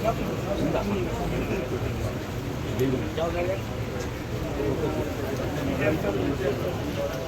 Thank you.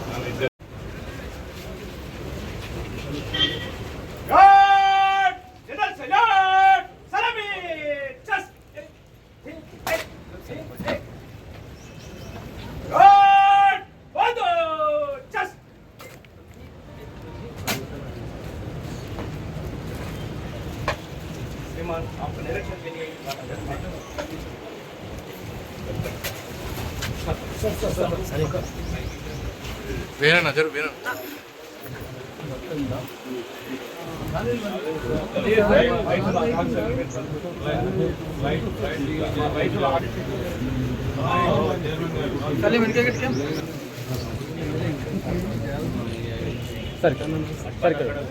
వేరేనా జరు వేరే సరే సరే కనిపించదు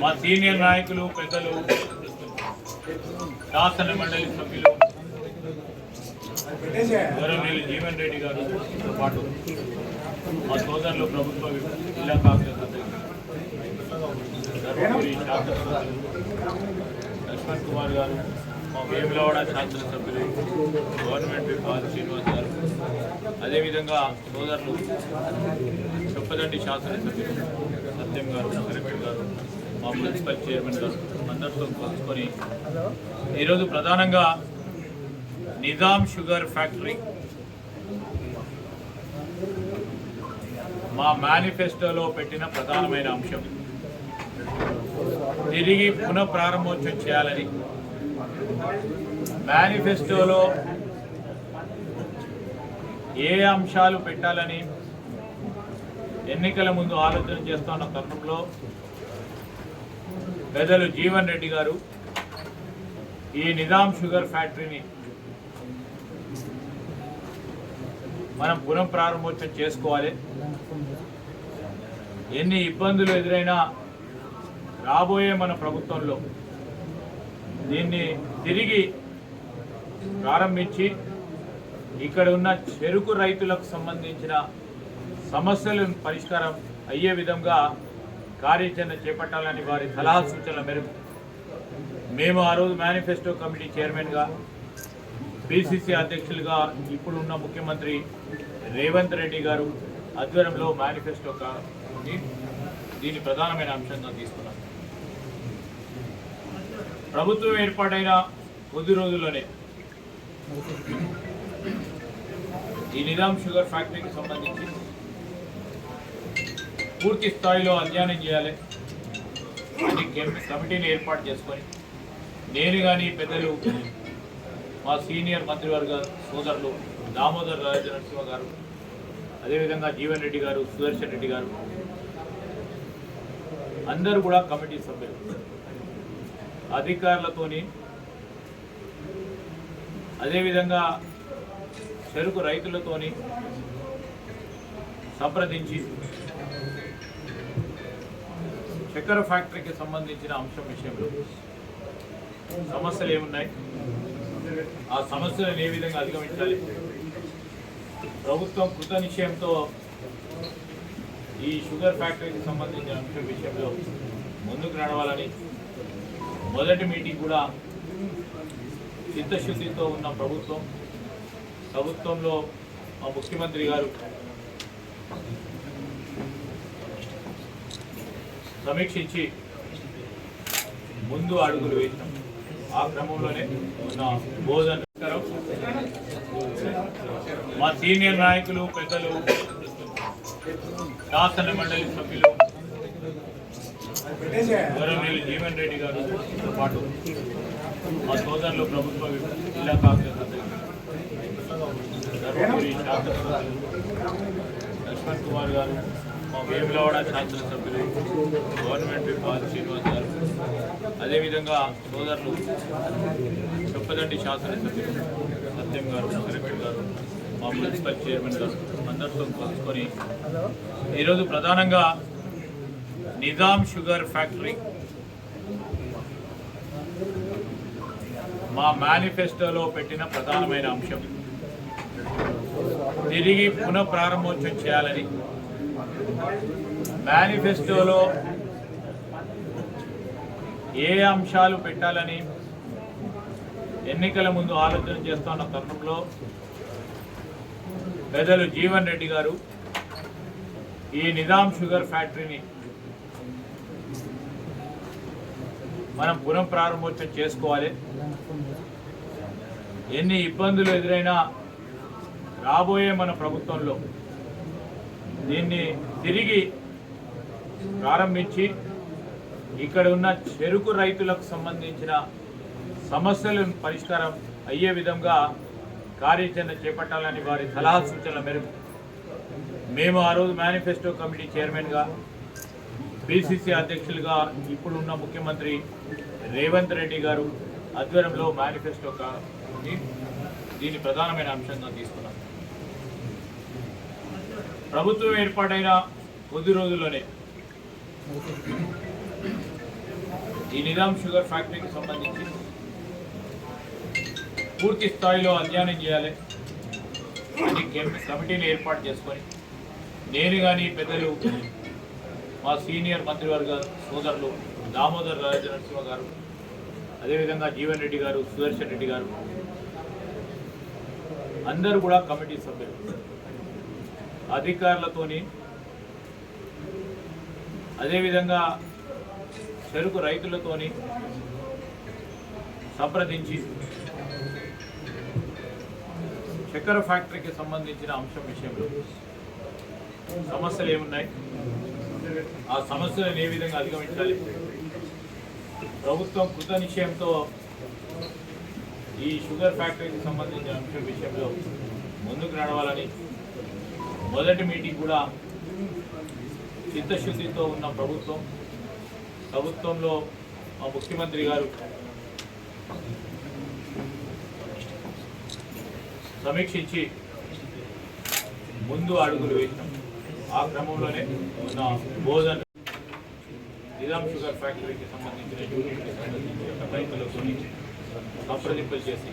మా సీనియర్ నాయకులు పెద్దలు శాసన మండలి సభ్యులు గౌరవనీయులు జీవన్ రెడ్డి గారితో పాటు మా సోదరులు ప్రభుత్వ జిల్లా కాంగ్రెస్ అధ్యక్షులు ధర్మపురి శాసనసభ్యులు లక్ష్మణ్ కుమార్ గారు వేములవాడ శాసనసభ్యులు గవర్నమెంట్ విభాగ శ్రీనివాస్ గారు. అదేవిధంగా సోదరులు చెప్పదండి శాసనసభ్యులు సత్యం గారు కలెక్టర్ గారు మా మున్సిపల్ చైర్మన్ గారు అందరితో కలుసుకొని ఈరోజు ప్రధానంగా నిజాం షుగర్ ఫ్యాక్టరీ మా మేనిఫెస్టోలో పెట్టిన ప్రధానమైన అంశం. తిరిగి పునఃప్రారంభోత్సవం చేయాలని మేనిఫెస్టోలో ఏ అంశాలు పెట్టాలని ఎన్నికల ముందు ఆలోచన చేస్తున్న తరుణంలో పెద్దలు జీవన్ రెడ్డి గారు ఈ నిజాం షుగర్ ఫ్యాక్టరీని మనం పునఃప్రారంభోత్సవం చేసుకోవాలి. ఎన్ని ఇబ్బందులు ఎదురైనా రాబోయే మన ప్రభుత్వంలో దీన్ని తిరిగి ప్రారంభించి ఇక్కడ ఉన్న చెరుకు రైతులకు సంబంధించిన సమస్యలను పరిష్కారం అయ్యే విధంగా కార్యాచరణ చేపట్టాలని వారి సలహా సూచనల మేరకు మేము ఆ రోజు మేనిఫెస్టో కమిటీ చైర్మన్గా పిసిసి అధ్యక్షులుగా ఇప్పుడున్న ముఖ్యమంత్రి రేవంత్ రెడ్డి గారు ఆధ్వర్యంలో మేనిఫెస్టో కా- దీన్ని ప్రధానమైన అంశంగా తీసుకున్నాం ప్రభుత్వం ఏర్పాటైన కొద్ది రోజుల్లోనే ఈ నిజాం షుగర్ ఫ్యాక్టరీకి సంబంధించి పూర్తి స్థాయిలో అధ్యయనం చేయాలి. అని కమిటీని ఏర్పాటు చేసుకొని నేను కానీ పెద్దలు మా సీనియర్ మంత్రివర్గ సోదరులు దామోదర్ రాజ నరసింహ గారు అదేవిధంగా జీవన్ రెడ్డి గారు సుదర్శన్ రెడ్డి గారు అందరూ కూడా కమిటీ సభ్యులు. అధికారులతోని అదేవిధంగా చెరుకు రైతులతోని సంప్రదించి చక్కెర ఫ్యాక్టరీకి సంబంధించిన అంశం విషయంలో సమస్యలు ఏమున్నాయి? ఆ సమస్యలను ఏ విధంగా అధిగమించాలి? ప్రభుత్వం కృత నిశ్చయంతో ఈ షుగర్ ఫ్యాక్టరీకి సంబంధించిన అంశం విషయంలో ముందుకు నడవాలని మొదటి మీటింగ్ కూడా చిత్తశుద్ధితో ఉన్న ప్రభుత్వం ప్రభుత్వంలో మా ముఖ్యమంత్రి గారు. సమీక్షించి ముందు అడుగులు వేసినాం. ఆ క్రమంలోనే ఉన్న బోధన మా సీనియర్ నాయకులు పెద్దలు శాసన మండలి సభ్యులు గౌరవనీయులు జీవన్ రెడ్డి గారితో పాటు మా సోదరులు ప్రభుత్వ జిల్లా కాంగ్రెస్ ధర్మపురి శాసనసభ్యులు లక్ష్మణ్ కుమార్ గారు మా వేములవాడ శాసనసభ్యులు గవర్నమెంట్ బాల్ శ్రీనివాస్ గారు అదేవిధంగా సోదరులు చొప్పదండి శాసనసభ్యులు సత్యం గారు కలెక్టర్ గారు మా మున్సిపల్ చైర్మన్ గారు అందరితో కలుసుకొని ఈరోజు ప్రధానంగా నిజాం షుగర్ ఫ్యాక్టరీ. మా మేనిఫెస్టోలో పెట్టిన ప్రధానమైన అంశం. తిరిగి పునఃప్రారంభోత్సవం చేయాలని. మేనిఫెస్టోలో ఏ అంశాలు పెట్టాలని ఎన్నికల ముందు ఆలోచన చేస్తున్న తరుణంలో పెద్దలు జీవన్ రెడ్డి గారు ఈ నిజాం షుగర్ ఫ్యాక్టరీని మనం పునః ప్రారంభోత్సవం చేసుకోవాలి. ఎన్ని ఇబ్బందులు ఎదురైనా రాబోయే మన ప్రభుత్వంలో దీన్ని తిరిగి ప్రారంభించి ఇక్కడ ఉన్న చెరుకు రైతులకు సంబంధించిన సమస్యలను పరిష్కారం అయ్యే విధంగా కార్యాచరణ చేపట్టాలని వారి సలహా సూచనల మేరకు మేము ఆ రోజు మేనిఫెస్టో కమిటీ చైర్మన్గా పిసిసి అధ్యక్షులుగా ఇప్పుడు ఉన్న ముఖ్యమంత్రి రేవంత్ రెడ్డి గారు ఆధ్వర్యంలో మేనిఫెస్టో దీని దీన్ని ప్రధానమైన అంశంగా తీసుకున్నాం. ప్రభుత్వం ఏర్పాటైన కొద్ది రోజుల్లోనే ఈ నిజాం షుగర్ ఫ్యాక్టరీకి సంబంధించి పూర్తి స్థాయిలో అధ్యయనం చేయాలి. అని కమిటీని ఏర్పాటు చేసుకొని నేను కానీ పెద్దలు మా సీనియర్ మంత్రివర్గ సోదరులు దామోదర్ రాజ నరసింహ గారు అదేవిధంగా జీవన్ రెడ్డి గారు సుదర్శన్ రెడ్డి గారు అందరూ కూడా కమిటీ సభ్యులు. అధికారులతోని అదేవిధంగా చెరుకు రైతులతోని సంప్రదించి చక్కెర ఫ్యాక్టరీకి సంబంధించిన అంశం విషయంలో సమస్యలు ఏమున్నాయి? ఆ సమస్యలను ఏ విధంగా అధిగమించాలి? ప్రభుత్వం కృత నిశ్చయంతో ఈ షుగర్ ఫ్యాక్టరీకి సంబంధించిన అంశం విషయంలో ముందుకు నడవాలని మొదటి మీటింగ్ కూడా చిత్తశుద్ధితో ఉన్న ప్రభుత్వం ప్రభుత్వంలో మా ముఖ్యమంత్రి గారు సమీక్షించి ముందు అడుగులు వేసినాం. ఆ క్రమంలోనే మన బోధన్ నిజాం షుగర్ ఫ్యాక్టరీకి సంబంధించిన యూనిట్కి సంబంధించిన రైతులతో సంప్రదింపులు చేసి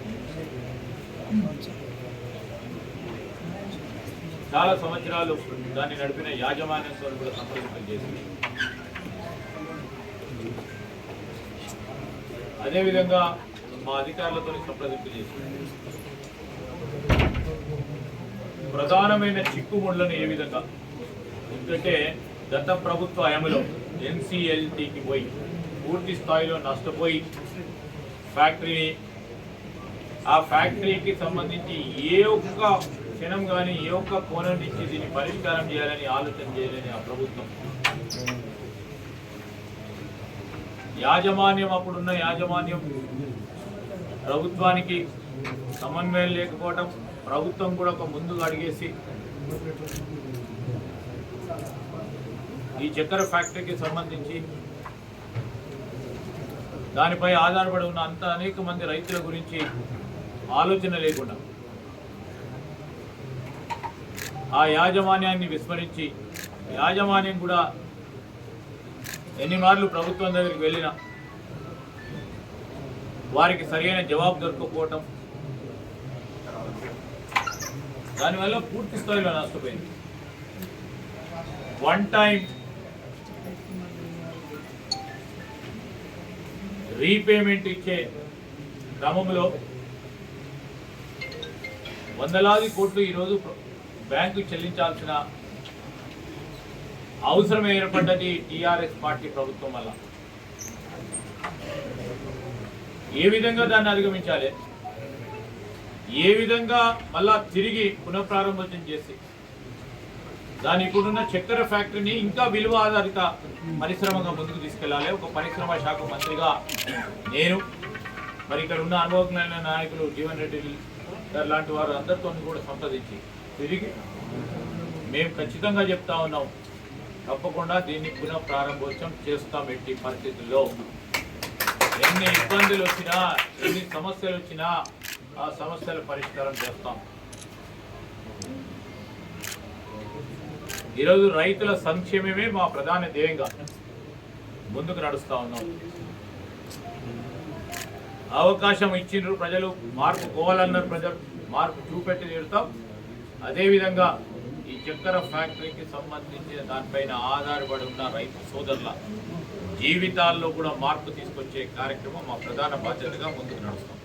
చాలా సంవత్సరాలు దాన్ని నడిపిన యాజమాన్యంతో కూడా సంప్రదింపులు చేసి అదేవిధంగా మా అధికారులతో సంప్రదింపు చేసి ప్రధానమైన చిక్కుముళ్ళను ఏ విధంగా ఎందుకంటే గత ప్రభుత్వ హయాంలో ఎన్సిఎల్టీకి పోయి పూర్తి స్థాయిలో నష్టపోయి ఫ్యాక్టరీని ఆ ఫ్యాక్టరీకి సంబంధించి ఏ ఒక్క క్షణం కానీ ఏ ఒక్క కోణం నుంచి దీన్ని పరిష్కారం చేయాలని ఆలోచన చేయాలని ఆ ప్రభుత్వం. యాజమాన్యం అప్పుడున్న యాజమాన్యం ప్రభుత్వానికి సమన్వయం లేకపోవటం ప్రభుత్వం కూడా ఒక ముందుగా అడిగేసి ఈ చక్కెర ఫ్యాక్టరీకి సంబంధించి దానిపై ఆధారపడి ఉన్న అంత అనేక మంది రైతుల గురించి ఆలోచన లేకుండా ఆ యాజమాన్యాన్ని విస్మరించి యాజమాన్యం కూడా ఎన్ని మార్లు ప్రభుత్వం దగ్గరికి వెళ్ళినా వారికి సరైన జవాబు దొరకకపోవటం దానివల్ల పూర్తి స్థాయిలో నష్టపోయింది. వన్ టైం రీపేమెంట్ ఇచ్చే క్రమంలో వందలాది కోట్లు ఈరోజు బ్యాంకు చెల్లించాల్సిన అవసరం ఏర్పడ్డది టీఆర్ఎస్ పార్టీ ప్రభుత్వం వల్ల. ఏ విధంగా దాన్ని అధిగమించాలి? ఏ విధంగా మళ్ళా తిరిగి పునఃప్రారంభోత్సవం చేసి దాని ఇప్పుడున్న చక్కెర ఫ్యాక్టరీని ఇంకా విలువ ఆధారిత పరిశ్రమగా ముందుకు తీసుకెళ్ళాలి. ఒక పరిశ్రమ శాఖ మంత్రిగా నేను మరి ఇక్కడ ఉన్న అనుభవజ్ఞులైన నాయకులు జీవన్ రెడ్డి గారు లాంటి వారు అందరితో కూడా సంప్రదించి తిరిగి మేము ఖచ్చితంగా చెప్తా ఉన్నాం. తప్పకుండా దీన్ని పునః ప్రారంభోత్సవం చేస్తాం ఎట్టి పరిస్థితుల్లో. ఎన్ని ఇబ్బందులు వచ్చినా ఎన్ని సమస్యలు వచ్చినా ఆ సమస్యల పరిష్కారం చేస్తాం. ఈరోజు రైతుల సంక్షేమమే మా ప్రధాన ధ్యేయంగా ముందుకు నడుస్తూ ఉన్నాం. అవకాశం ఇచ్చిండ్రు ప్రజలు మార్పు పోవాలన్నారు ప్రజలు మార్పు చూపెట్టి తీరుతాం. అదేవిధంగా ఈ చక్కెర ఫ్యాక్టరీకి సంబంధించిన దానిపైన ఆధారపడి ఉన్న రైతు సోదరుల జీవితాల్లో కూడా మార్పు తీసుకొచ్చే కార్యక్రమం మా ప్రధాన బాధ్యతగా ముందుకు నడుస్తాం.